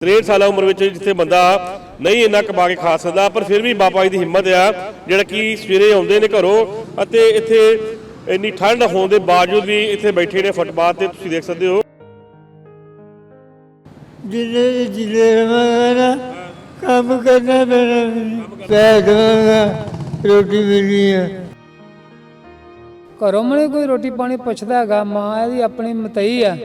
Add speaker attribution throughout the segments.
Speaker 1: 63 ਸਾਲਾਂ ਉਮਰ ਵਿੱਚ ਜਿੱਥੇ ਬੰਦਾ ਨਹੀਂ ਇੰਨਾ ਕਮਾ ਕੇ ਖਾ ਸਕਦਾ ਪਰ ਫਿਰ ਵੀ ਬਾਬਾ ਜੀ ਦੀ ਹਿੰਮਤ ਆ ਜਿਹੜਾ ਕਿ ਸਵੇਰੇ ਆਉਂਦੇ ਨੇ ਘਰੋਂ ਅਤੇ ਇੱਥੇ ਇੰਨੀ ਠੰਡ ਹੋਣ ਦੇ ਬਾਵਜੂਦ ਵੀ ਇੱਥੇ ਬੈਠੇ ਨੇ ਫੁੱਟਪਾਥ ਤੇ ਤੁਸੀਂ ਦੇਖ ਸਕਦੇ ਹੋ।
Speaker 2: ਜਿਲੇ ਰਵਾਂਗਾ ਨਾ ਕੰਮ ਕਰਨਾ ਪੈਣਾ ਪੈ ਦਵਾਂਗਾ ਰੋਟੀ ਮਿਲਣੀ ਹੈ
Speaker 3: ਘਰੋਂ ਮਨੇ ਕੋਈ ਰੋਟੀ ਪਾਣੀ ਪੁੱਛਦਾ ਹੈਗਾ ਮਾਂ ਇਹਦੀ ਆਪਣੀ ਮਤਈ ਆ।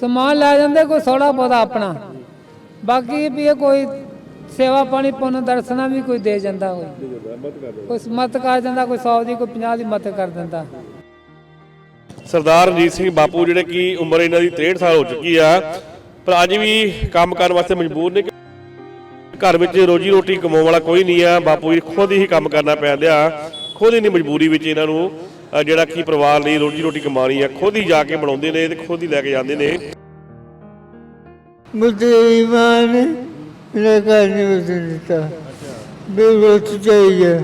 Speaker 3: ਸਮਾਨ ਲੈ ਜਾਂਦੇ, ਕੋਈ ਥੋੜਾ ਬਹੁਤਾ ਆਪਣਾ। ਬਾਕੀ ਵੀ ਇਹ ਕੋਈ ਸੇਵਾ ਪਾਣੀ ਪੁੰਨ ਦਰਸ਼ਨਾ ਵੀ ਕੋਈ ਦੇ ਜਾਂਦਾ ਕੋਈ। ਕੋਈ ਮਤ ਕਰ ਜਾਂਦਾ ਕੋਈ 100 ਦੀ, ਕੋਈ 50 ਦੀ ਮਤ ਕਰ ਦਿੰਦਾ।
Speaker 1: ਸਰਦਾਰ ਰਣਜੀਤ ਸਿੰਘ ਬਾਪੂ ਜਿਹੜੇ ਕਿ ਉਮਰ ਇਹਨਾਂ ਦੀ 63 ਸਾਲ ਹੋ ਚੁੱਕੀ ਆ, ਪਰ ਅੱਜ ਵੀ ਕੰਮ ਕਰਨ ਵਾਸਤੇ ਮਜਬੂਰ ਨੇ ਘਰ ਵਿੱਚ ਰੋਜੀ ਰੋਟੀ ਕਮਾਉਣ ਵਾਲਾ ਕੋਈ ਨਹੀਂ ਆ। ਬਾਪੂ ਜੀ ਖੁਦ ਹੀ ਕੰਮ ਕਰਨਾ ਪੈਂਦਾ ਖੁਦ ਹੀ ਨਹੀਂ ਮਜਬੂਰੀ ਵਿੱਚ ਇਹਨਾਂ ਨੂੰ ਜਿਹੜਾ ਕਿ ਪਰਿਵਾਰ ਲਈ ਰੋਜੀ ਰੋਟੀ ਕਮਾਣੀ ਆ ਖੁਦ ਹੀ ਜਾ ਕੇ ਬਣਾਉਂਦੇ ਨੇ ਤੇ ਖੁਦ ਹੀ ਲੈ ਕੇ ਜਾਂਦੇ ਨੇ।
Speaker 2: ਮੁਝੇ ਇਮਾਨ ਘਰ ਨਹੀਂ ਦਿੱਤਾ। ਬੇਰੋਤ ਚਾਹੀਏ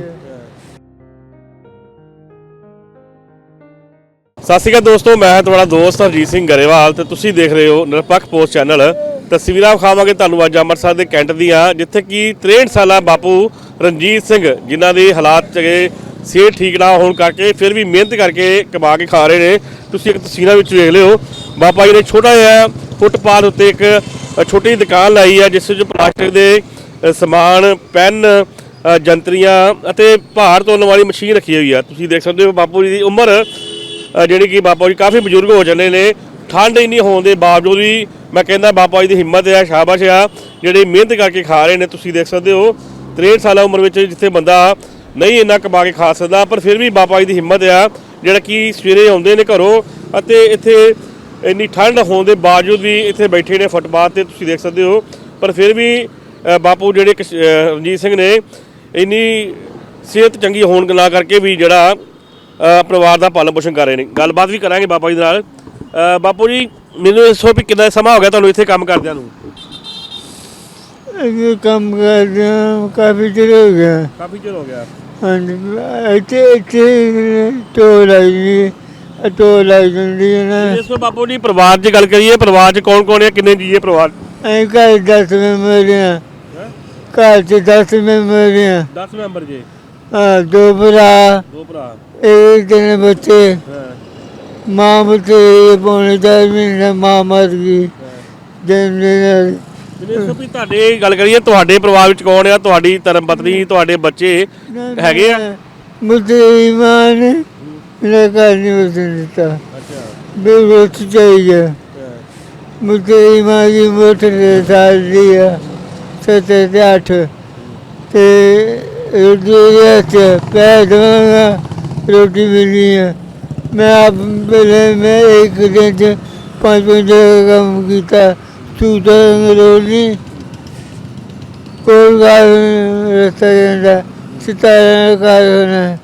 Speaker 1: ਸਤਿ ਸ਼੍ਰੀ ਅਕਾਲ ਦੋਸਤੋ ਮੈਂ ਤੁਹਾਡਾ ਦੋਸਤ ਹਰਜੀਤ ਸਿੰਘ ਗਰੇਵਾਲ ਤੇ ਤੁਸੀਂ ਦੇਖ ਰਹੇ ਹੋ ਨਿਰਪੱਖ ਪੋਸਟ ਚੈਨਲ। ਤਸਵੀਰਾਂ ਵਿਖਾਵਾਂਗੇ ਤੁਹਾਨੂੰ ਅੱਜ ਅੰਮ੍ਰਿਤਸਰ ਦੇ ਕੈਂਟ ਦੀਆਂ ਜਿੱਥੇ ਕਿ 63 ਸਾਲਾ ਬਾਪੂ ਰਣਜੀਤ ਸਿੰਘ ਜਿਨ੍ਹਾਂ ਦੇ ਹਾਲਾਤ ਚਗੇ ਸਿਹਤ ਠੀਕ ਨਾ ਹੋਣ ਕਰਕੇ ਫਿਰ ਵੀ ਮਿਹਨਤ ਕਰਕੇ ਕਮਾ ਕੇ ਖਾ ਰਹੇ ਨੇ। ਤੁਸੀਂ ਇੱਕ ਤਸਵੀਰਾਂ ਵਿੱਚ ਵੇਖ ਲਿਓ। ਬਾਬਾ ਜੀ ਨੇ ਛੋਟਾ ਜਿਹਾ ਫੁੱਟਪਾਥ ਉੱਤੇ ਇੱਕ ਛੋਟੀ ਜਿਹੀ ਦੁਕਾਨ ਲਾਈ ਹੈ, ਜਿਸ ਵਿੱਚ ਪਲਾਸਟਿਕ ਦੇ ਸਮਾਨ, ਪੈਨ ਜੰਤਰੀਆਂ ਅਤੇ ਭਾਰ ਤੋਲਣ ਵਾਲੀ ਮਸ਼ੀਨ ਰੱਖੀ ਹੋਈ ਆ ਤੁਸੀਂ ਦੇਖ ਸਕਦੇ ਹੋ ਬਾਪੂ ਜੀ ਦੀ ਉਮਰ ਜਿਹੜੀ ਕਿ ਬਾਬਾ ਜੀ ਕਾਫੀ ਬਜ਼ੁਰਗ ਹੋ ਜਾਂਦੇ ਨੇ। ਠੰਡ ਇੰਨੀ ਹੋਣ ਦੇ ਬਾਵਜੂਦ ਵੀ ਮੈਂ ਕਹਿੰਦਾ ਬਾਬਾ ਜੀ ਦੀ ਹਿੰਮਤ ਹੈ, ਸ਼ਾਬਾਸ਼ ਆ। ਜਿਹੜੇ ਮਿਹਨਤ ਕਰਕੇ ਖਾ ਰਹੇ ਨੇ, ਤੁਸੀਂ ਦੇਖ ਸਕਦੇ ਹੋ। 63 ਸਾਲਾਂ ਉਮਰ ਵਿੱਚ ਜਿੱਥੇ ਬੰਦਾ ਨਹੀਂ ਇੰਨਾ ਕਮਾ ਕੇ ਖਾ ਸਕਦਾ ਪਰ ਫਿਰ ਵੀ ਬਾਬਾ ਜੀ ਦੀ ਹਿੰਮਤ ਆ ਜਿਹੜਾ ਕਿ ਸਵੇਰੇ ਆਉਂਦੇ ਨੇ ਘਰੋਂ ਅਤੇ ਇੱਥੇ ਇੰਨੀ ਠੰਡ ਹੋਣ ਦੇ ਬਾਵਜੂਦ ਵੀ ਇੱਥੇ ਬੈਠੇ ਨੇ ਫੁੱਟਪਾਥ ਤੇ ਤੁਸੀਂ ਦੇਖ ਸਕਦੇ ਹੋ। ਪਰ ਫਿਰ ਵੀ ਬਾਪੂ ਜਿਹੜੇ ਰਣਜੀਤ ਸਿੰਘ ਨੇ ਇੰਨੀ ਸਿਹਤ ਚੰਗੀ ਹੋਣ ਨਾ ਕਰਕੇ ਵੀ ਜਿਹੜਾ ਪਰਿਵਾਰ ਦਾ ਪਾਲਣ ਪੋਸ਼ਣ ਕਰ ਰਹੇ ਨੇ। ਗੱਲਬਾਤ ਵੀ ਕਰਾਂਗੇ ਬਾਬਾ ਜੀ ਦੇ ਨਾਲ। ਬਾਪੂ ਜੀ ਮੈਨੂੰ ਦੱਸੋ ਵੀ ਕਿੰਨਾ ਸਮਾਂ ਹੋ ਗਿਆ ਤੁਹਾਨੂੰ ਇੱਥੇ ਕੰਮ ਕਰਦਿਆਂ ਨੂੰ?
Speaker 2: ਇਹ ਕੰਮ ਕਰਦੇ ਹਾਂ ਕਾਫੀ ਚਿਰ ਹੋ ਗਿਆ।
Speaker 1: ਕਾਫੀ ਚਿਰ ਹੋ ਗਿਆ।
Speaker 2: ਹਾਂਜੀ। ਇੱਥੇ ਇੱਥੇ ਟੋ ਲੱਗੀ ਟੋ ਲੱਗ ਜਾਂਦੀ ਹੈ ਨਾ।
Speaker 1: ਬਾਪੂ ਜੀ ਪਰਿਵਾਰ 'ਚ ਗੱਲ ਕਰੀਏ ਪਰਿਵਾਰ 'ਚ ਕੌਣ ਕੌਣ ਹੈ? ਕਿੰਨੇ ਜੀਏ ਪਰਿਵਾਰ?
Speaker 2: ਐਂ ਘਰ ਦਸ ਮੈਂਬਰ ਆ ਘਰ ਚ ਦਸ ਮੈਂਬਰ ਆ
Speaker 1: 10 ਮੈਂਬਰ ਜੀ।
Speaker 2: ਹਾਂ ਦੋ ਭਰਾ।
Speaker 1: ਦੋ ਭਰਾ।
Speaker 2: ਬੱਚੇ। ਮਾਂ ਬੱਚੇ ਪੌਣੇ ਚਾਰ ਮਹੀਨੇ ਮਾਂ ਮਰ ਗਈ। ਦਿਨ ਦਿਨ
Speaker 1: ਮੈਨੂੰ ਦੱਸੋ ਵੀ ਤੁਹਾਡੇ ਗੱਲ ਕਰੀਏ ਤੁਹਾਡੇ ਪਰਿਵਾਰ ਵਿੱਚ ਕੌਣ ਆ? ਤੁਹਾਡੀ ਧਰਮ ਪਤਨੀ ਤੁਹਾਡੇ ਬੱਚੇ ਹੈਗੇ ਆ?
Speaker 2: ਮੁਝੇ ਇਮਾਨ ਹੈ ਮੇਰਾ ਘਰ ਨਹੀਂ ਬਸਣ ਦਿੱਤਾ।
Speaker 1: ਅੱਛਾ।
Speaker 2: ਬੇਰੋਤ ਚਾਹੀਏ ਮੁਝੇ ਇਮਾਨ ਦੀ ਮੋਟਰ ਦੇ ਸਾਲ ਦੀ ਆ ਸੱਤ ਤੇ ਅੱਠ। ਤੇ ਰੋਟੀ ਪੈ ਦਵਾਂਗਾ ਰੋਟੀ ਮਿਲਣੀ ਮੈਂ ਆਪ ਪਹਿਲੇ ਮੈਂ ਇੱਕ ਦਿਨ ਚ ਪੰਜ ਕੰਮ ਕੀਤਾ। ਸੂਟਾਂ ਰੋਣੀ ਕੋਈ ਗੱਲ ਰਸਤਾ ਜਾਂਦਾ ਸਿਤਾਰਾ ਘਰ ਹੋਣਾ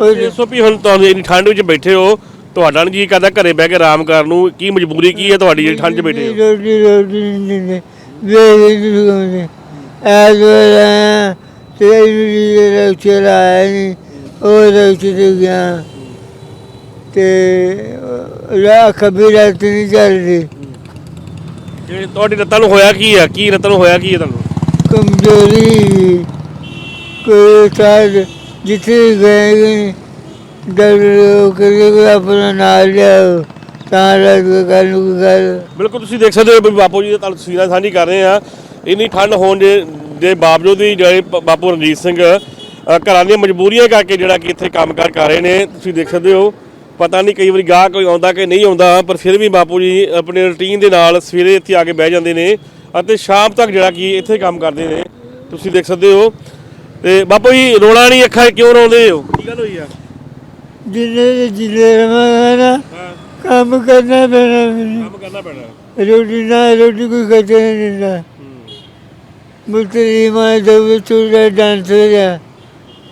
Speaker 1: ਉਹ ਦੱਸੋ ਵੀ ਹੁਣ ਤੁਹਾਨੂੰ ਇੰਨੀ ਠੰਡ ਵਿੱਚ ਬੈਠੇ ਹੋ ਤੁਹਾਡਾ ਨੀ ਜੀ ਕਰਦਾ ਘਰੇ ਬਹਿ ਕੇ ਆਰਾਮ ਕਰਨ ਨੂੰ ਕੀ ਮਜਬੂਰੀ ਕੀ ਹੈ ਤੁਹਾਡੀ ਜਿਹੜੀ ਠੰਡ 'ਚ ਬੈਠੇ ਹੋ?
Speaker 2: ਰੋਟੀ ਰੋਟੀ ਨਹੀਂ ਦਿੰਦੇ ਵੇ ਨਹੀਂ ਲਗਾਉਂਦੇ ਐਸ ਵੇਲੇ ਤੇ ਇਹ ਰੌਚੇ ਲਾਇਆ ਨਹੀਂ ਉਹ ਰੌਚੇ ਤੇ ਗਿਆ। ਤੇ ਰਾ ਕਬੀ ਰਾਤ ਨਹੀਂ ਚੱਲਦੀ।
Speaker 1: ਜਿਹੜੇ ਤੁਹਾਡੀ ਲੱਤਾਂ ਨੂੰ ਹੋਇਆ ਕੀ ਆ? ਕੀ ਲੱਤਾਂ ਨੂੰ ਹੋਇਆ ਕੀ ਹੈ ਤੁਹਾਨੂੰ?
Speaker 2: ਕਮਜ਼ੋਰੀ ਕੋਈ ਸਾਜ ਜਿੱਥੇ ਗਏ ਡਰ ਕਰੇ ਆਪਣਾ ਨਾਲ ਲਿਆਓ ਤਾਂ ਰਾਤ ਗੱਲ ਨੂੰ ਗੱਲ
Speaker 1: ਬਿਲਕੁਲ ਤੁਸੀਂ ਦੇਖ ਸਕਦੇ ਹੋ ਵੀ ਬਾਪੂ ਜੀ ਦੇ ਤੁਹਾਨੂੰ ਤਸਵੀਰਾਂ ਸਾਂਝੀ ਕਰ ਰਹੇ ਆ। ਇੰਨੀ ਠੰਡ ਹੋਣ ਦੇ ਦੇ ਬਾਵਜੂਦ ਵੀ ਜਿਹੜੇ ਪ- ਬਾਪੂ ਰਣਜੀਤ ਸਿੰਘ ਅ, ਘਰਾਂ ਦੀਆਂ ਮਜਬੂਰੀਆਂ ਕਰਕੇ ਜਿਹੜਾ ਕਿ ਇੱਥੇ ਕੰਮਕਾਰ ਕਰ ਰਹੇ ਨੇ ਤੁਸੀਂ ਦੇਖ ਸਕਦੇ ਹੋ। ਪਤਾ ਨਹੀਂ ਕਈ ਵਾਰੀ ਗਾਹ ਕੋਈ ਆਉਂਦਾ ਕਿ ਨਹੀਂ ਆਉਂਦਾ ਪਰ ਫਿਰ ਵੀ ਬਾਪੂ ਜੀ ਆਪਣੇ ਰੁਟੀਨ ਦੇ ਨਾਲ ਸਵੇਰੇ ਇੱਥੇ ਆ ਕੇ ਬਹਿ ਜਾਂਦੇ ਨੇ ਅਤੇ ਸ਼ਾਮ ਤੱਕ ਜਿਹੜਾ ਕਿ ਇੱਥੇ ਕੰਮ ਕਰਦੇ ਨੇ। ਤੁਸੀਂ ਦੇਖ ਸਕਦੇ ਹੋ। ਤੇ ਬਾਪੂ ਜੀ ਰੋਣਾ ਨਹੀਂ ਅੱਖਾਂ ਕਿਉਂ ਰੋਂਦੇ ਹੋ? ਕੀ ਗੱਲ ਹੋਈ ਆ?
Speaker 2: ਜਿੰਨੇ ਜਿਲੇ ਨਾ
Speaker 1: ਹਾਂ।
Speaker 2: ਕੰਮ ਕਰਨਾ ਪੈਣਾ ਮੈਨੂੰ।
Speaker 1: ਕੰਮ ਕਰਨਾ ਪੈਣਾ।
Speaker 2: ਰੋਟੀ ਨਾ ਰੋਟੀ ਕੋਈ ਖਰਚਾ ਨਹੀਂ ਦਿੰਦਾ। ਮੁਤਰੀ ਮਾਂ ਜਬ ਛੋਟਾ ਡਾਂਸ ਹੋ ਗਿਆ।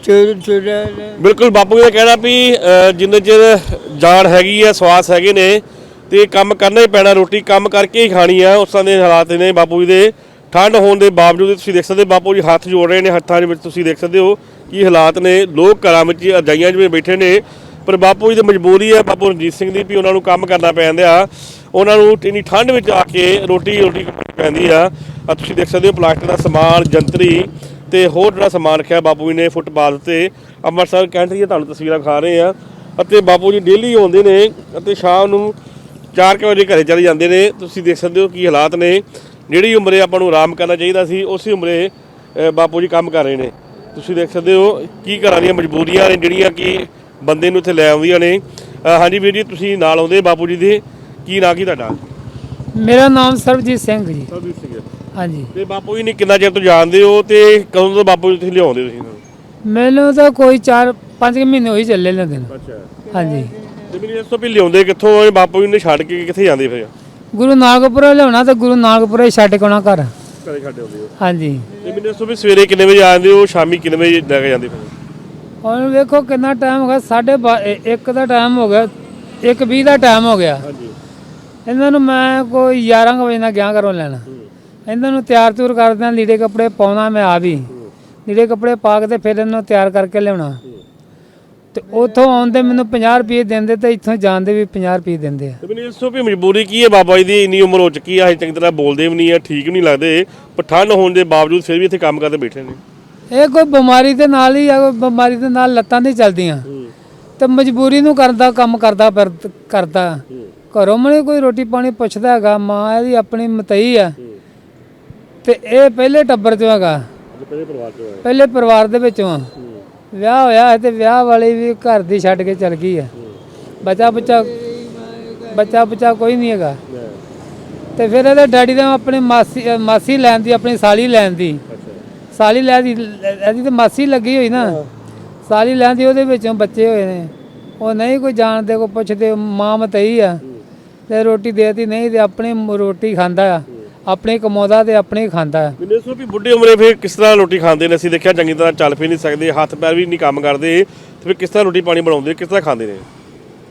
Speaker 2: ਛੋਟਾ ਛੋਟਾ
Speaker 1: ਬਿਲਕੁਲ ਬਾਪੂ ਜੀ ਦਾ ਕਹਿਣਾ ਵੀ ਅ, ਜਿੰਨੇ ਚਿਰ ਜਾਨ ਹੈਗੀ ਆ ਸਵਾਸ ਹੈਗੇ ਨੇ ਤੇ ਕੰਮ ਕਰਨਾ ਹੀ ਪੈਣਾ ਰੋਟੀ ਕੰਮ ਕਰਕੇ ਹੀ ਖਾਣੀ ਆ ਉਸ ਤਰ੍ਹਾਂ ਦੇ ਹਾਲਾਤ ਨੇ ਬਾਪੂ ਜੀ ਦੇ। ਠੰਡ ਹੋਣ ਦੇ ਬਾਵਜੂਦ ਤੁਸੀਂ ਦੇਖ ਸਕਦੇ ਹੋ ਬਾਪੂ ਜੀ ਹੱਥ ਜੋੜ ਰਹੇ ਨੇ ਹੱਥਾਂ ਦੇ ਵਿੱਚ ਤੁਸੀਂ ਦੇਖ ਸਕਦੇ ਹੋ ਕੀ ਹਾਲਾਤ ਨੇ। ਲੋਕ ਘਰਾਂ ਵਿੱਚ ਅਜਾਈਆਂ 'ਚ ਵੀ ਬੈਠੇ ਨੇ ਪਰ ਬਾਪੂ ਜੀ ਦੀ ਮਜਬੂਰੀ ਹੈ ਬਾਪੂ ਰਣਜੀਤ ਸਿੰਘ ਦੀ ਵੀ ਉਹਨਾਂ ਨੂੰ ਕੰਮ ਕਰਨਾ ਪੈਂਦਾ ਉਹਨਾਂ ਨੂੰ ਇੰਨੀ ਠੰਡ ਵਿੱਚ ਆ ਕੇ ਰੋਟੀ ਰੋਟੀ ਖਾਣੀ ਪੈਂਦੀ ਆ। ਆ ਤੁਸੀਂ ਦੇਖ ਸਕਦੇ ਹੋ ਪਲਾਸਟਿਕ ਦਾ ਸਮਾਨ ਜੰਤਰੀ ਤੇ ਹੋਰ ਜਿਹੜਾ ਸਮਾਨ ਰੱਖਿਆ ਬਾਪੂ ਜੀ ਨੇ ਫੁੱਟਪਾਥ ਤੇ ਅੰਮ੍ਰਿਤਸਰ ਕੈਂਟ ਦੀਆਂ ਤੁਹਾਨੂੰ ਤਸਵੀਰਾਂ ਖਾ ਰਹੇ ਆ ਅਤੇ ਬਾਪੂ ਜੀ ਡੇਲੀ ਆਉਂਦੇ ਨੇ ਅਤੇ ਸ਼ਾਮ ਨੂੰ 4 ਵਜੇ ਘਰੇ ਚਲੇ ਜਾਂਦੇ ਨੇ। ਤੁਸੀਂ ਦੇਖ ਸਕਦੇ ਹੋ ਕੀ ਹਾਲਾਤ ਨੇ। ਜਿਹੜੀ ਉਮਰੇ ਆਪਾਂ ਨੂੰ ਆਰਾਮ ਕਰਨਾ ਚਾਹੀਦਾ ਸੀ ਉਸੇ ਉਮਰੇ ਬਾਪੂ ਜੀ ਕੰਮ ਕਰ ਰਹੇ ਨੇ। ਤੁਸੀਂ ਦੇਖ ਸਕਦੇ ਹੋ ਕੀ ਘਰਾਂ ਦੀਆਂ ਮਜਬੂਰੀਆਂ ਨੇ ਜਿਹੜੀਆਂ ਕਿ ਬੰਦੇ ਨੂੰ ਇੱਥੇ ਲੈ ਆਉਂਦੀਆਂ ਨੇ। ਹਾਂਜੀ ਵੀਰ ਜੀ ਤੁਸੀਂ ਨਾਲ ਆਉਂਦੇ ਬਾਪੂ ਜੀ ਦੇ। ਕੀ ਨਾਂ ਕੀ ਤੁਹਾਡਾ?
Speaker 3: ਮੇਰਾ ਨਾਮ ਸਰਬਜੀਤ ਸਿੰਘ ਜੀ।
Speaker 1: ਸਰਬੀਰ ਸਿੰਘ
Speaker 3: ਹਾਂਜੀ।
Speaker 1: ਤੇ ਬਾਪੂ ਜੀ ਨੇ ਕਿੰਨਾ ਚਿਰ ਤੋਂ ਜਾਣਦੇ ਹੋ ਤੇ ਕਦੋਂ ਤੋਂ ਬਾਪੂ ਜੀ ਤੁਸੀਂ ਲਿਆਉਂਦੇ ਤੁਸੀਂ ਇਹਨਾਂ? ਨੂੰ
Speaker 3: ਮੈਨੂੰ ਤਾਂ ਕੋਈ 4 5 ਮਹੀਨੇ ਹੋਈ ਚੱਲੇ ਨੇ ਦਿਨ
Speaker 1: ਅੱਛਾ।
Speaker 3: ਹਾਂਜੀ।
Speaker 1: ਤੇ ਮੈਨੂੰ ਇਸ ਤੋਂ ਵੀ ਲਿਆਉਂਦੇ ਕਿੱਥੋਂ ਆ? ਬਾਪੂ ਜੀ ਨੇ ਛੱਡ ਕੇ ਕਿੱਥੇ ਜਾਂਦੇ ਫਿਰ?
Speaker 3: ਗੁਰੂ ਨਾਨਕਪੁਰੇ ਲਿਆਉਣਾ ਤਾਂ ਗੁਰੂ ਨਾਨਕਪੁਰੇ ਛੱਡ ਕੇ ਆਉਣਾ ਘਰ।
Speaker 1: ਘਰੇ ਛੱਡ ਆਉਂਦੇ ਹੋ।
Speaker 3: ਹਾਂਜੀ।
Speaker 1: ਤੇ ਮੈਨੂੰ ਇਸ ਤੋਂ ਵੀ ਸਵੇਰੇ ਕਿੰਨੇ ਵਜੇ ਆਉਂਦੇ ਹੋ ਸ਼ਾਮੀ ਕਿੰਨੇ ਵਜੇ ਲੈ ਕੇ ਜਾਂਦੇ ਫਿਰ?
Speaker 3: ਹੁਣ ਵੇਖੋ ਕਿੰਨਾ ਟਾਈਮ ਹੋ ਗਿਆ 1:30 ਇੱਕ ਦਾ ਟਾਈਮ ਹੋ ਗਿਆ 1:20 ਦਾ ਟਾਈਮ ਹੋ ਗਿਆ।
Speaker 1: ਹਾਂਜੀ।
Speaker 3: ਇਹਨਾਂ ਨੂੰ ਮੈਂ ਕੋਈ 11 ਕੁ ਵਜੇ ਨਾਲ ਗਿਆ ਘਰੋਂ ਲੈਣਾ। ਇਹਨਾਂ ਨੂੰ ਤਿਆਰ ਤੁਰ ਕਰਦਿਆਂ ਲੀੜੇ ਕੱਪੜੇ ਪਾਉਣਾ ਮੈਂ ਆ ਵੀ ਲੀੜੇ ਕੱਪੜੇ ਪਾ ਕੇ ਤੇ ਫਿਰ ਇਹਨਾਂ ਨੂੰ ਤਿਆਰ ਕਰਕੇ ਲਿਆਉਣਾ। ਤੇ ਉਥੋਂ ਆਉਂਦੇ ਮੈਨੂੰ 50 ਰੁਪਏ ਦਿੰਦੇ ਤੇ ਇੱਥੋਂ ਜਾਂਦੇ ਵੀ 50 ਰੁਪਏ ਦਿੰਦੇ ਆ।
Speaker 1: ਤੇ ਮੈਨੂੰ ਇਸ ਤੋਂ ਵੀ ਮਜਬੂਰੀ ਕੀ ਹੈ ਬਾਬਾ ਜੀ ਦੀ? ਇੰਨੀ ਉਮਰ ਹੋ ਚੁੱਕੀ ਹੈ ਹਜੇ ਚੰਗੀ ਤਰ੍ਹਾਂ ਬੋਲਦੇ ਵੀ ਨਹੀਂ ਆ ਠੀਕ ਵੀ ਨਹੀਂ ਲੱਗਦੇ। ਪਰ ਠੰਡ ਹੋਣ ਦੇ ਬਾਵਜੂਦ ਫਿਰ ਵੀ ਇੱਥੇ ਕੰਮ ਕਰਦੇ ਬੈਠੇ ਨੇ।
Speaker 3: ਇਹ ਕੋਈ ਬਿਮਾਰੀ ਦੇ ਨਾਲ ਹੀ ਆ ਕੋਈ ਬਿਮਾਰੀ ਦੇ ਨਾਲ ਲੱਤਾਂ ਨਹੀਂ ਚੱਲਦੀਆਂ। ਤੇ ਮਜਬੂਰੀ ਨੂੰ ਕਰਦਾ ਕੰਮ ਕਰਦਾ ਕਰਦਾ। ਘਰੋਂ ਮਨੇ ਕੋਈ ਰੋਟੀ ਪਾਣੀ ਪੁੱਛਦਾ ਹੈਗਾ ਮਾਂ ਇਹਦੀ ਆਪਣੀ ਮਤਈ ਆ। ਤੇ ਇਹ ਪਹਿਲੇ ਟੱਬਰ ਚੋਂ ਹੈਗਾ।
Speaker 1: ਪਹਿਲੇ ਪਰਿਵਾਰ ਚੋਂ ਆਏ
Speaker 3: ਪਹਿਲੇ ਪਰਿਵਾਰ ਦੇ ਵਿੱਚੋਂ। ਆ ਵਿਆਹ ਹੋਇਆ ਹੈ ਤੇ ਵਿਆਹ ਵਾਲੀ ਵੀ ਘਰ ਦੀ ਛੱਡ ਕੇ ਚਲ ਗਈ ਆ ਬੱਚਾ ਬੱਚਾ ਬੱਚਾ ਬੱਚਾ ਕੋਈ ਨਹੀਂ ਹੈਗਾ। ਤੇ ਫਿਰ ਇਹਦੇ ਡੈਡੀ ਦਾ ਆਪਣੀ ਮਾਸੀ ਮਾਸੀ ਲੈਣ ਦੀ ਆਪਣੀ ਸਾਲੀ ਲੈਣ ਦੀ। ਸਾਲੀ ਲੈ ਦੀ ਇਹਦੀ ਤੇ ਮਾਸੀ ਲੱਗੀ ਹੋਈ ਨਾ। ਸਾਲੀ ਲੈਣ ਦੀ ਉਹਦੇ ਵਿੱਚੋਂ ਬੱਚੇ ਹੋਏ ਨੇ। ਉਹ ਨਹੀਂ ਕੋਈ ਜਾਣਦੇ ਕੋਈ ਪੁੱਛਦੇ ਮਾਂ ਮਤਈ ਆ। ਤੇ ਰੋਟੀ ਦੇਤੀ ਨਹੀਂ ਤੇ ਆਪਣੀ ਰੋਟੀ ਖਾਂਦਾ ਆ। ਆਪਣੀ ਕਮਾਉਂਦਾ ਤੇ ਆਪਣੀ ਖਾਂਦਾ ਆ
Speaker 1: ਮੈਨੂੰ ਤੋਂ ਵੀ ਬੁੱਢੇ ਉਮਰੇ ਫਿਰ ਕਿਸ ਤਰ੍ਹਾਂ ਰੋਟੀ ਖਾਂਦੇ ਨੇ? ਅਸੀਂ ਦੇਖਿਆ ਚੰਗੀ ਤਰ੍ਹਾਂ ਚੱਲ ਫਿਰ ਨਹੀਂ ਸਕਦੇ ਹੱਥ ਪੈਰ ਵੀ ਨਹੀਂ ਕੰਮ ਕਰਦੇ ਤੇ ਫਿਰ ਕਿਸ ਤਰ੍ਹਾਂ ਰੋਟੀ ਪਾਣੀ ਬਣਾਉਂਦੇ ਕਿਸ ਤਰ੍ਹਾਂ ਖਾਂਦੇ ਨੇ?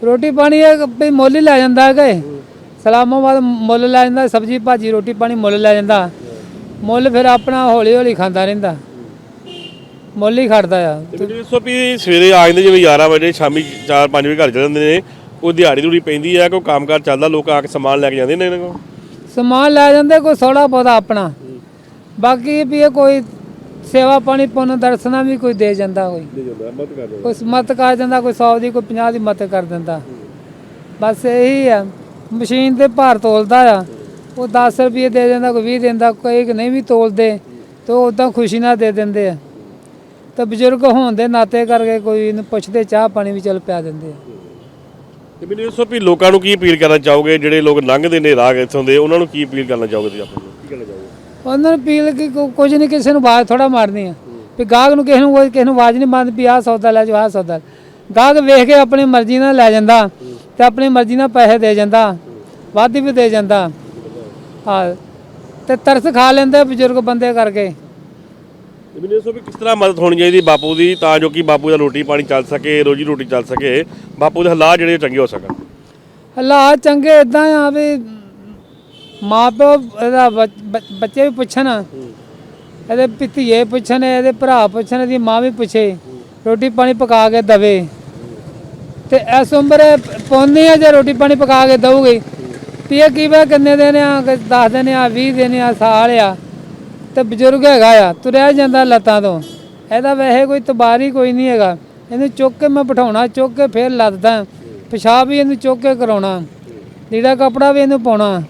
Speaker 3: ਰੋਟੀ ਪਾਣੀ ਇਹ ਵੀ ਮੁੱਲ ਹੀ ਲੈ ਜਾਂਦਾ ਹੈਗਾ ਇਹ। ਸਲਾਮਾਬਾਦ ਮੁੱਲ ਲੈ ਜਾਂਦਾ ਸਬਜੀ ਭਾਜੀ ਰੋਟੀ ਪਾਣੀ ਮੁੱਲ ਲੈ ਜਾਂਦਾ। ਮੁੱਲ ਫਿਰ ਆਪਣਾ ਹੌਲੀ ਹੌਲੀ ਖਾਂਦਾ ਰਹਿੰਦਾ। ਮੁੱਲ ਹੀ ਖੜਦਾ ਆ।
Speaker 1: ਤੇ ਮੈਨੂੰ ਵੀ ਸਵੇਰੇ ਆ ਜਾਂਦੇ ਜਿਵੇਂ 11 ਵਜੇ ਸ਼ਾਮੀ 4-5 ਵਜੇ ਘਰ ਚਲੇ ਜਾਂਦੇ ਨੇ ਕੋਈ ਦਿਹਾੜੀ ਦੂੜੀ ਪੈਂਦੀ ਹੈ ਕੋਈ ਕੰਮਕਾਰ ਚੱਲਦਾ ਲੋਕ ਆ ਕੇ ਸਮਾਨ ਲੈ ਕੇ ਜਾਂਦੇ ਨੇ ਇਹਨਾਂ ਕੋਲ।
Speaker 3: ਸਮਾਨ ਲੈ ਜਾਂਦੇ ਕੋਈ ਥੋੜਾ ਬਹੁਤਾ ਆਪਣਾ। ਬਾਕੀ ਵੀ ਇਹ ਕੋਈ ਸੇਵਾ ਪਾਣੀ ਪੁੰਨ ਦਰਸ਼ਨਾ ਵੀ ਕੋਈ ਦੇ ਜਾਂਦਾ ਕੋਈ।
Speaker 1: ਦੇ ਜਾਂਦਾ ਮਤ ਕਰ
Speaker 3: ਕੋਈ ਮਤ ਕਰ ਜਾਂਦਾ ਕੋਈ 100 ਦੀ ਕੋਈ 50 ਦੀ ਮਤ ਕਰ ਦਿੰਦਾ। ਬਸ ਇਹੀ ਆ। ਮਸ਼ੀਨ ਤੇ ਭਾਰ ਤੋਲਦਾ ਆ। ਉਹ 10 ਰੁਪਏ ਦੇ ਦਿੰਦਾ ਕੋਈ 20 ਦਿੰਦਾ ਕੋਈ ਨਹੀਂ ਵੀ ਤੋਲਦੇ ਤੇ ਉਹ ਉਦਾਂ ਖੁਸ਼ੀ ਨਾਲ ਦੇ ਦਿੰਦੇ ਆ। ਤੇ ਬਜ਼ੁਰਗ ਹੋਣ ਦੇ ਨਾਤੇ ਕਰਕੇ ਕੋਈ ਇਹਨੂੰ ਪੁੱਛਦੇ ਚਾਹ ਪਾਣੀ ਵੀ ਚੱਲ ਪਿਆ ਦਿੰਦੇ ਆ।
Speaker 1: ਤੇ ਮੈਨੂੰ ਤੋਂ ਵੀ ਲੋਕਾਂ ਨੂੰ ਕੀ ਅਪੀਲ ਕਰਨਾ ਚਾਹੋਗੇ? ਜਿਹੜੇ ਲੋਕ ਲੰਘਦੇ ਨੇ ਰਾਹ ਇੱਥੋਂ ਦੇ ਉਹਨਾਂ ਨੂੰ ਕੀ ਅਪੀਲ ਕਰਨਾ ਚਾਹੋਗੇ ਤੁਸੀਂ ਆਪਾਂ ਨੂੰ ਕੀ ਕਹਿਣਾ ਚਾਹੋਗੇ?
Speaker 3: ਉਹਨਾਂ ਨੂੰ ਪੀਲ ਕਿ ਕੁ- ਕੁਝ ਨਹੀਂ ਕਿਸੇ ਨੂੰ ਆਵਾਜ਼ ਥੋੜਾ ਮਾਰਨੀ ਆ। ਵੀ ਗਾਹਕ ਨੂੰ ਕਿਸੇ ਨੂੰ ਕੋਈ ਕਿਸੇ ਨੂੰ ਆਵਾਜ਼ ਨਹੀਂ ਮਾਰਦੀ ਵੀ ਆਹ ਸੌਦਾ ਲੈ ਜਾਓ ਆਹ ਸੌਦਾ। ਗਾਹਕ ਵੇਖ ਕੇ ਆਪਣੀ ਮਰਜ਼ੀ ਨਾਲ ਲੈ ਜਾਂਦਾ ਤੇ ਆਪਣੀ ਮਰਜ਼ੀ ਨਾਲ ਪੈਸੇ ਦੇ ਜਾਂਦਾ ਵੱਧ ਵੀ ਦੇ ਜਾਂਦਾ। ਹਾਂ ਤੇ ਤਰਸ ਖਾ ਲੈਂਦੇ ਬਜ਼ੁਰਗ ਬੰਦੇ ਕਰਕੇ।
Speaker 1: ਮੈਨੂੰ ਇਸ ਵੀ ਕਿਸ ਤਰ੍ਹਾਂ ਮਦਦ ਹੋਣੀ ਚਾਹੀਦੀ ਬਾਪੂ ਦੀ ਤਾਂ ਜੋ ਕਿ ਬਾਪੂ ਦਾ ਰੋਟੀ ਪਾਣੀ ਚੱਲ ਸਕੇ, ਰੋਜੀ ਰੋਟੀ ਚੱਲ ਸਕੇ, ਬਾਪੂ ਦੇ ਹਾਲਾਤ ਜਿਹੜੇ ਚੰਗੇ ਹੋ ਸਕਣ।
Speaker 3: ਹਾਲਾਤ ਚੰਗੇ ਇਦਾਂ ਆ ਵੀ ਮਾਂ ਪਿਓ ਇਹਦਾ ਬੱਚ- ਬੱਚ- ਬੱਚੇ ਵੀ ਪੁੱਛਣ। ਇਹਦੇ ਭਤੀਏ ਪੁੱਛਣ, ਇਹਦੇ ਭਰਾ ਪੁੱਛਣ, ਇਹਦੀ ਮਾਂ ਵੀ ਪੁੱਛੇ, ਰੋਟੀ ਪਾਣੀ ਪਕਾ ਕੇ ਦਵੇ। ਤੇ ਇਸ ਉਮਰ ਪੌਂਦੀ ਆ ਜੇ ਰੋਟੀ ਪਾਣੀ ਪਕਾ ਕੇ ਦਊਗੀ। ਵੀ ਇਹ ਕੀ ਵਾ ਕਿੰਨੇ ਦਿਨ ਆ 10 ਦਿਨ ਆ 20 ਦਿਨ ਆ, ਸਾਲ ਆ। ਤੇ ਬਜ਼ੁਰਗ ਹੈਗਾ ਆ ਤੁਰਿਆ ਜਾਂਦਾ ਲੱਤਾਂ ਤੋਂ। ਇਹਦਾ ਵੈਸੇ ਕੋਈ ਤਬਾਰੀ ਕੋਈ ਨਹੀਂ ਹੈਗਾ। ਇਹਨੂੰ ਚੁੱਕ ਕੇ ਮੈਂ ਬਿਠਾਉਣਾ ਚੁੱਕ ਕੇ ਫੇਰ ਲੱਦਦਾ। ਪਿਸ਼ਾਬ ਵੀ ਇਹਨੂੰ ਚੁੱਕ ਕੇ ਕਰਾਉਣਾ। ਲੀੜਾ ਕਪੜਾ ਵੀ ਇਹਨੂੰ ਪਾਉਣਾ।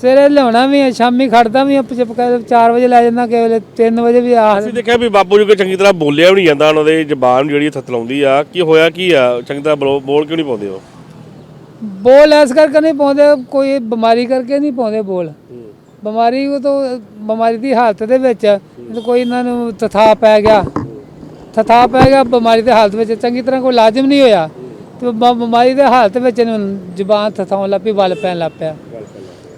Speaker 3: ਸਵੇਰੇ ਲਿਆਉਣਾ ਵੀ ਆ ਸ਼ਾਮੀ ਖੜਦਾ ਵੀ ਆ 4 ਵਜੇ ਲੈ ਜਾਂਦਾ ਕਿਸੇ ਵੇਲੇ 3 ਵਜੇ ਵੀ ਆ।
Speaker 1: ਅਸੀਂ ਦੇਖਿਆ ਵੀ ਬਾਪੂ ਜੀ ਕੋਈ ਚੰਗੀ ਤਰ੍ਹਾਂ ਬੋਲਿਆ ਵੀ ਨਹੀਂ ਜਾਂਦਾ ਉਹਨਾਂ ਦੇ ਜ਼ਬਾਨ ਜਿਹੜੀ ਥਤਲਾਉਂਦੀ ਆ। ਕੀ ਹੋਇਆ ਕੀ ਆ? ਚੰਗੀ ਤਰ੍ਹਾਂ ਬੋਲ ਬੋਲ ਕਿਉਂ ਨਹੀਂ ਪਾਉਂਦੇ ਉਹ?
Speaker 3: ਬੋਲ ਐਸ ਕਰਕੇ ਨਹੀਂ ਪਾਉਂਦੇ ਕੋਈ ਬਿਮਾਰੀ ਕਰਕੇ ਨਹੀਂ ਪਾਉਂਦੇ ਬੋਲ। ਬਿਮਾਰੀ ਉਹ ਤੋਂ ਬਿਮਾਰੀ ਦੀ ਹਾਲਤ ਦੇ ਵਿੱਚ ਕੋਈ ਇਹਨਾਂ ਨੂੰ ਤਥਾ ਪੈ ਗਿਆ ਤਥਾ ਪੈ ਗਿਆ ਬਿਮਾਰੀ ਦੇ ਹਾਲਤ ਵਿੱਚ ਚੰਗੀ ਤਰ੍ਹਾਂ ਕੋਈ ਲਾਜ਼ਮ ਨਹੀਂ ਹੋਇਆ ਤੇ ਬਿਮਾਰੀ ਦੇ ਹਾਲਤ ਵਿੱਚ ਇਹਨੂੰ ਜ਼ੁਬਾਨ ਥਥਾਉਣ ਲੱਗ ਪਈ ਵੱਲ ਪੈਣ ਲੱਗ ਪਿਆ।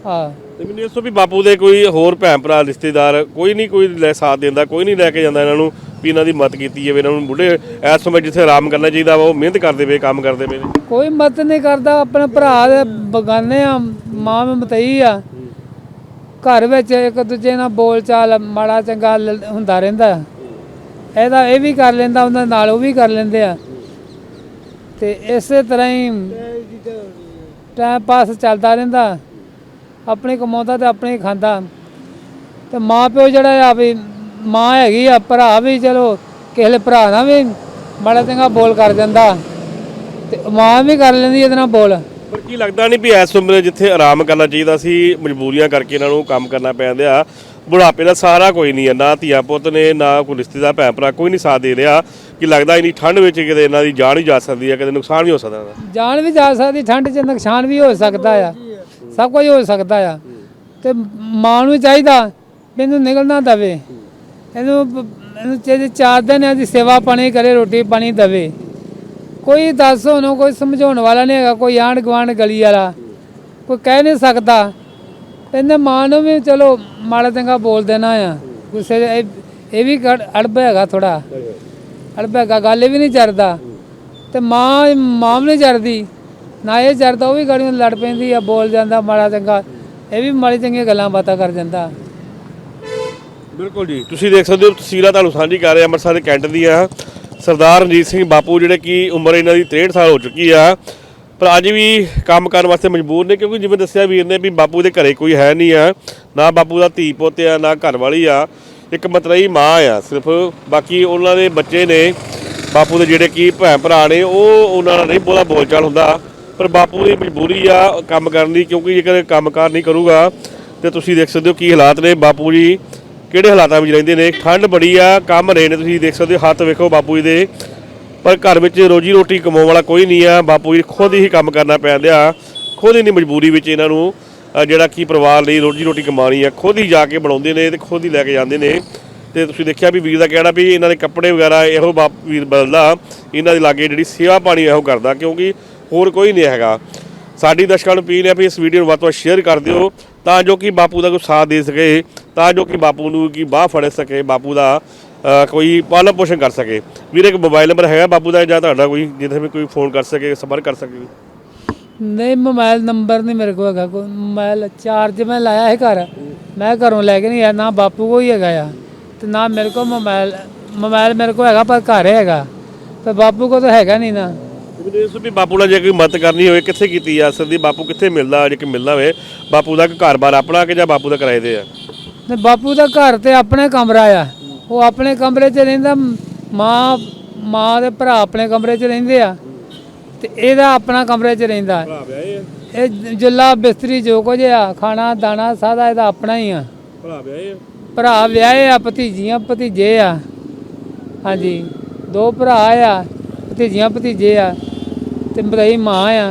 Speaker 3: ਹਾਂ।
Speaker 1: ਤੇ ਮੈਨੂੰ ਤੋਂ ਵੀ ਬਾਪੂ ਦੇ ਕੋਈ ਹੋਰ ਭੈਣ ਭਰਾ ਰਿਸ਼ਤੇਦਾਰ ਕੋਈ ਨਹੀਂ ਕੋਈ ਲੈ ਸਾਥ ਦਿੰਦਾ ਕੋਈ ਨਹੀਂ ਲੈ ਕੇ ਜਾਂਦਾ ਇਹਨਾਂ ਨੂੰ ਵੀ ਇਹਨਾਂ ਦੀ ਮਦਦ ਕੀਤੀ ਜਾਵੇ ਇਹਨਾਂ ਨੂੰ ਬੁੱਢੇ ਇਸ ਸਮੇਂ ਜਿੱਥੇ ਆਰਾਮ ਕਰਨਾ ਚਾਹੀਦਾ ਵਾ ਉਹ ਮਿਹਨਤ ਕਰਦੇ ਪਏ ਕੰਮ ਕਰਦੇ ਪਏ
Speaker 3: ਕੋਈ ਮਤ ਨਹੀਂ ਕਰਦਾ ਆਪਣੇ ਭਰਾ ਦੇ ਬਗਾਨੇ ਆ ਮਾਂ ਮਤਈ ਆ ਘਰ ਵਿੱਚ ਇੱਕ ਦੂਜੇ ਨਾਲ ਬੋਲ ਚਾਲ, ਮਾੜਾ ਚੰਗਾ ਲ- ਹੁੰਦਾ ਰਹਿੰਦਾ। ਇਹਦਾ ਇਹ ਵੀ ਕਰ ਲੈਂਦਾ ਉਹਨਾਂ ਨਾਲ ਉਹ ਵੀ ਕਰ ਲੈਂਦੇ ਆ। ਤੇ ਇਸੇ ਤਰ੍ਹਾਂ ਹੀ ਟਾਈਮ ਪਾਸ ਚੱਲਦਾ ਰਹਿੰਦਾ। ਆਪਣੇ ਕਮਾਉਂਦਾ ਤੇ ਆਪਣੇ ਹੀ ਖਾਂਦਾ। ਤੇ ਮਾਂ ਪਿਓ ਜਿਹੜਾ ਆ ਵੀ, ਮਾਂ ਹੈਗੀ ਆ, ਭਰਾ ਵੀ ਚਲੋ, ਕਿਸੇ ਵੇਲੇ ਭਰਾ ਨਾਲ ਵੀ ਮਾੜਾ ਚੰਗਾ ਬੋਲ ਕਰ ਜਾਂਦਾ ਤੇ ਮਾਂ ਵੀ ਕਰ ਲੈਂਦੀ ਇਹਦੇ ਨਾਲ ਬੋਲ।
Speaker 1: ਪਰ ਕੀ ਲੱਗਦਾ ਨਹੀਂ ਵੀ ਇਸ ਉਮਰੇ ਜਿੱਥੇ ਆਰਾਮ ਕਰਨਾ ਚਾਹੀਦਾ ਸੀ, ਮਜਬੂਰੀਆਂ ਕਰਕੇ ਇਹਨਾਂ ਨੂੰ ਕੰਮ ਕਰਨਾ ਪੈਂਦਾ ਆ ਬੁਢਾਪੇ ਦਾ ਸਾਰਾ ਕੋਈ ਨਹੀਂ ਹੈ, ਨਾ ਧੀਆ ਪੁੱਤ ਨੇ, ਨਾ ਕੋਈ ਰਿਸ਼ਤੇਦਾਰ, ਭੈਣ ਭਰਾ, ਕੋਈ ਨਹੀਂ ਸਾਥ ਦੇ ਰਿਹਾ। ਕਿ ਲੱਗਦਾ ਇੰਨੀ ਠੰਡ ਵਿੱਚ ਕਿਤੇ ਇਹਨਾਂ ਦੀ ਜਾਨ ਹੀ ਜਾ ਸਕਦੀ ਹੈ, ਕਿਤੇ ਨੁਕਸਾਨ ਵੀ ਹੋ ਸਕਦਾ ਇਹਦਾ
Speaker 3: ਜਾਨ ਵੀ ਜਾ ਸਕਦੀ, ਠੰਡ 'ਚ ਨੁਕਸਾਨ ਵੀ ਹੋ ਸਕਦਾ ਆ। ਸਭ ਕੁਝ ਹੋ ਸਕਦਾ ਆ। ਤੇ ਮਾਂ ਨੂੰ ਚਾਹੀਦਾ ਵੀ ਇਹਨੂੰ ਨਿਕਲਣਾ ਦਵੇ। ਇਹਨੂੰ ਇਹਨੂੰ ਚਾਰ ਦਿਨ ਇਹਦੀ ਸੇਵਾ ਪਾਣੀ ਕਰੇ, ਰੋਟੀ ਪਾਣੀ ਦਵੇ। ਕੋਈ ਦੱਸ ਉਹਨੂੰ ਕੋਈ ਸਮਝਾਉਣ ਵਾਲਾ ਨਹੀਂ ਹੈਗਾ, ਕੋਈ ਆਂਢ ਗੁਆਂਢ ਗਲੀ ਵਾਲਾ। ਕੋਈ ਕਹਿ ਨਹੀਂ ਸਕਦਾ। ਇਹਨੇ ਮਾਂ ਨੂੰ ਵੀ ਚਲੋ, ਮਾੜਾ ਚੰਗਾ ਬੋਲ ਦੇਣਾ ਆ। ਗੁੱਸੇ ਇਹ ਵੀ ਅੜਬ ਹੈਗਾ ਥੋੜਾ ਅੜਬ ਹੈਗਾ, ਗੱਲ ਇਹ ਵੀ ਨਹੀਂ ਚੜਦਾ। ਤੇ ਮਾਂ ਮਾਂ ਵੀ ਨਹੀਂ ਚਰਦੀ ਨਾ ਇਹ ਚਰਦਾ ਉਹ ਵੀ ਗੜੀਆਂ ਲੜ ਪੈਂਦੀ ਆ, ਬੋਲ ਜਾਂਦਾ, ਮਾੜਾ ਚੰਗਾ। ਇਹ ਵੀ ਮਾੜੀ ਚੰਗੀਆਂ ਗੱਲਾਂ ਬਾਤਾਂ ਕਰ ਜਾਂਦਾ।
Speaker 1: ਬਿਲਕੁਲ ਜੀ। ਤੁਸੀਂ ਦੇਖ ਸਕਦੇ ਹੋ, ਤਸਵੀਰਾਂ ਤੁਹਾਨੂੰ ਸਾਂਝੀ ਕਰ ਰਹੇ, ਅੰਮ੍ਰਿਤਸਰ ਦੇ ਕੈਂਟ ਦੀਆਂ। ਸਰਦਾਰ ਰਣਜੀਤ ਸਿੰਘ ਬਾਪੂ ਜਿਹੜੇ ਕਿ ਉਮਰ ਇਹਨਾਂ ਦੀ 63 ਸਾਲ ਹੋ ਚੁੱਕੀ ਆ, ਪਰ ਅੱਜ ਵੀ ਕੰਮ ਕਰਨ ਵਾਸਤੇ ਮਜਬੂਰ ਨੇ, ਕਿਉਂਕਿ ਜਿਵੇਂ ਦੱਸਿਆ ਵੀਰ ਨੇ ਵੀ ਬਾਪੂ ਦੇ ਘਰੇ ਕੋਈ ਹੈ ਨਹੀਂ ਆ, ਨਾ ਬਾਪੂ ਦਾ ਧੀ ਪੁੱਤ ਆ, ਨਾ ਘਰ ਵਾਲੀ ਆ, ਇੱਕ ਮਤਰਈ ਮਾਂ ਆ ਸਿਰਫ। ਬਾਕੀ ਉਹਨਾਂ ਦੇ ਬੱਚੇ ਨੇ, ਬਾਪੂ ਦੇ ਜਿਹੜੇ ਕੀ ਭੈਣ ਭਰਾ ਨੇ, ਉਹ ਉਹਨਾਂ ਨਾਲ ਨਹੀਂ ਬੋਲਾ ਬੋਲਚਾਲ ਹੁੰਦਾ। ਪਰ ਬਾਪੂ ਦੀ ਮਜਬੂਰੀ ਆ ਕੰਮ ਕਰਨ ਦੀ, ਕਿਉਂਕਿ ਜੇਕਰ ਕੰਮਕਾਰ ਨਹੀਂ ਕਰੂਗਾ, ਤੇ ਤੁਸੀਂ ਦੇਖ ਸਕਦੇ ਹੋ ਕੀ ਹਾਲਾਤ ਨੇ ਬਾਪੂ ਜੀ। ਕਿਹੜੇ ਹਾਲਾਤਾਂ ਵਿੱਚ ਰਹਿੰਦੇ ਨੇ? ਠੰਡ ਬੜੀ ਆ, ਕੰਮ ਰਹੇ ਨੇ ਤੁਸੀਂ ਦੇਖ ਸਕਦੇ ਹੋ, ਹੱਥ ਵੇਖੋ ਬਾਪੂ ਜੀ ਦੇ। ਪਰ ਘਰ ਵਿੱਚ ਰੋਜੀ ਰੋਟੀ ਕਮਾਉਣ ਵਾਲਾ ਕੋਈ ਨਹੀਂ ਆ। ਬਾਪੂ ਜੀ ਖੁਦ ਹੀ ਕੰਮ ਕਰਨਾ ਪੈਂਦਾ ਖੁਦ ਹੀ ਨਹੀਂ ਮਜਬੂਰੀ ਵਿੱਚ ਇਹਨਾਂ ਨੂੰ ਜਿਹੜਾ ਕੀ ਪਰਿਵਾਰ ਲਈ ਰੋਜੀ ਰੋਟੀ ਕਮਾਣੀ ਆ, ਖੁਦ ਹੀ ਜਾ ਕੇ ਬਣਾਉਂਦੇ ਨੇ ਤੇ ਖੁਦ ਹੀ ਲੈ ਕੇ ਜਾਂਦੇ ਨੇ। ਤੇ ਤੁਸੀਂ ਦੇਖਿਆ ਵੀ ਵੀਰ ਦਾ ਕਹਿਣਾ ਵੀ ਇਹਨਾਂ ਦੇ ਕੱਪੜੇ ਵਗੈਰਾ ਇਹੋ ਬਾਪ ਵੀਰ ਬਦਲਦਾ। ਇਹਨਾਂ ਦੇ ਲਾਗੇ ਜਿਹੜੀ ਸੇਵਾ ਪਾਣੀ ਇਹੋ ਕਰਦਾ, ਕਿਉਂਕਿ ਹੋਰ ਕੋਈ ਨਹੀਂ ਹੈਗਾ। ਸਾਡੀ ਦਰਸ਼ਕਾਂ ਨੂੰ ਅਪੀਲ ਹੈ ਵੀ ਇਸ ਵੀਡੀਓ ਨੂੰ ਵੱਧ ਤੋਂ ਵੱਧ ਸ਼ੇਅਰ ਕਰ ਦਿਓ, ਤਾਂ ਜੋ ਕਿ ਬਾਪੂ ਦਾ ਕੋਈ ਸਾਥ ਦੇ ਸਕੇ, ਤਾਂ ਜੋ ਕਿ ਬਾਪੂ ਨੂੰ ਕੀ ਬਾਹ ਫੜ ਸਕੇ, ਬਾਪੂ ਦਾ ਕੋਈ ਪਾਲਣ ਪੋਸ਼ਣ ਕਰ ਸਕੇ। ਵੀਰੇ, ਇੱਕ ਮੋਬਾਈਲ ਨੰਬਰ ਹੈਗਾ ਬਾਪੂ ਦਾ ਜਾਂ ਤੁਹਾਡਾ ਕੋਈ ਜਿੱਥੇ ਵੀ ਕੋਈ ਫੋਨ ਕਰ ਸਕੇ, ਸੰਪਰਕ ਕਰ ਸਕੇ?
Speaker 3: ਨਹੀਂ ਮੋਬਾਈਲ ਨੰਬਰ ਨਹੀਂ ਮੇਰੇ ਕੋਲ ਹੈਗਾ। ਕੋਈ ਮੋਬਾਈਲ ਚਾਰਜ ਮੈਂ ਲਾਇਆ ਹੈ ਘਰ। ਮੈਂ ਘਰੋਂ ਲੈ ਕੇ ਨਹੀਂ ਆਇਆ, ਨਾ ਬਾਪੂ ਕੋਲ ਹੀ ਹੈਗਾ ਆ। ਤੇ ਨਾ ਮੇਰੇ ਕੋਲ ਮੋਬਾਈਲ ਮੋਬਾਈਲ ਮੇਰੇ ਕੋਲ ਹੈਗਾ, ਪਰ ਘਰ ਹੈਗਾ। ਤੇ ਬਾਪੂ ਕੋਲ ਤਾਂ ਹੈਗਾ ਨਹੀਂ ਨਾ।
Speaker 1: ਇਸ ਵੀ ਬਾਪੂ ਨਾਲ ਜੇ ਕੋਈ ਮਦਦ ਕਰਨੀ ਹੋਵੇ ਕਿੱਥੇ ਕੀਤੀ ਜਾ ਸਕਦੀ? ਬਾਪੂ ਕਿੱਥੇ ਮਿਲਦਾ ਜੇ ਕਿ ਮਿਲਣਾ ਹੋਵੇ ਬਾਪੂ ਦਾ ਘਰ-ਬਾਰ ਆਪਣਾ ਕਿ ਜਾਂ ਬਾਪੂ ਦਾ ਕਿਰਾਏ ਤੇ ਆ?
Speaker 3: ਤੇ ਬਾਪੂ ਦਾ ਘਰ ਤੇ ਆਪਣੇ ਕਮਰਾ ਆ। ਉਹ ਆਪਣੇ ਕਮਰੇ 'ਚ ਰਹਿੰਦਾ ਮਾਂ ਮਾਂ ਦੇ ਭਰਾ ਆਪਣੇ ਕਮਰੇ 'ਚ ਰਹਿੰਦੇ ਆ। ਤੇ ਇਹਦਾ ਆਪਣਾ ਕਮਰੇ 'ਚ ਰਹਿੰਦਾ।
Speaker 1: ਭਰਾ ਵਿਆਹੇ ਆ?
Speaker 3: ਇਹ ਜੁੱਲਾ ਬਿਸਤਰੀ ਜੋ ਕੁਝ ਆ ਖਾਣਾ ਦਾਣਾ ਸਾਦਾ ਇਹਦਾ ਆਪਣਾ ਹੀ ਆ।
Speaker 1: ਭਰਾ ਵਿਆਹੇ ਆ?
Speaker 3: ਭਰਾ ਵਿਆਹੇ ਆ ਭਤੀਜੀਆਂ ਭਤੀਜੇ ਆ। ਹਾਂਜੀ ਦੋ ਭਰਾ ਆ ਭਤੀਜੀਆਂ ਭਤੀਜੇ ਆ। ਤੇ ਮਤਈ ਮਾਂ ਆ।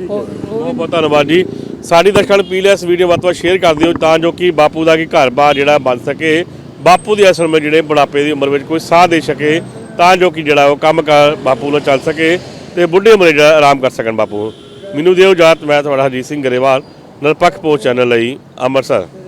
Speaker 3: ਉਹ
Speaker 1: ਬਹੁਤ ਬਹੁਤ ਧੰਨਵਾਦ ਜੀ। ਸਾਡੀ ਦਰਸ਼ਕਾਂ ਨੂੰ ਅਪੀਲ ਹੈ ਇਸ ਵੀਡੀਓ ਵੱਧ ਤੋਂ ਸ਼ੇਅਰ ਕਰ ਦਿਓ ਤਾਂ ਜੋ ਕਿ ਬਾਪੂ ਦਾ ਕੀ ਘਰ-ਬਾਰ ਜਿਹੜਾ ਬਣ ਸਕੇ ਬਾਪੂ ਦੀ ਅਸਲ ਵਿੱਚ ਜਿਹੜੇ ਬੁਢਾਪੇ ਦੀ ਉਮਰ ਵਿੱਚ ਕੋਈ ਸਾਥ ਦੇ ਸਕੇ ਤਾਂ ਜੋ ਕਿ ਜਿਹੜਾ ਉਹ ਕੰਮ ਕਾਰ ਬਾਪੂ ਨਾਲ ਚੱਲ ਸਕੇ ਤੇ ਬੁੱਢੇ ਉਮਰੇ ਜਿਹੜਾ ਆਰਾਮ ਕਰ ਸਕਣ ਬਾਪੂ। ਮੈਨੂੰ ਦਿਓ ਜਾਤ ਮੈਂ ਤੁਹਾਡਾ ਹਰਜੀਤ ਸਿੰਘ ਗਰੇਵਾਲ ਨਿਰਪੱਖ ਪੋਸਟ ਚੈਨਲ ਲਈ ਅੰਮ੍ਰਿਤਸਰ।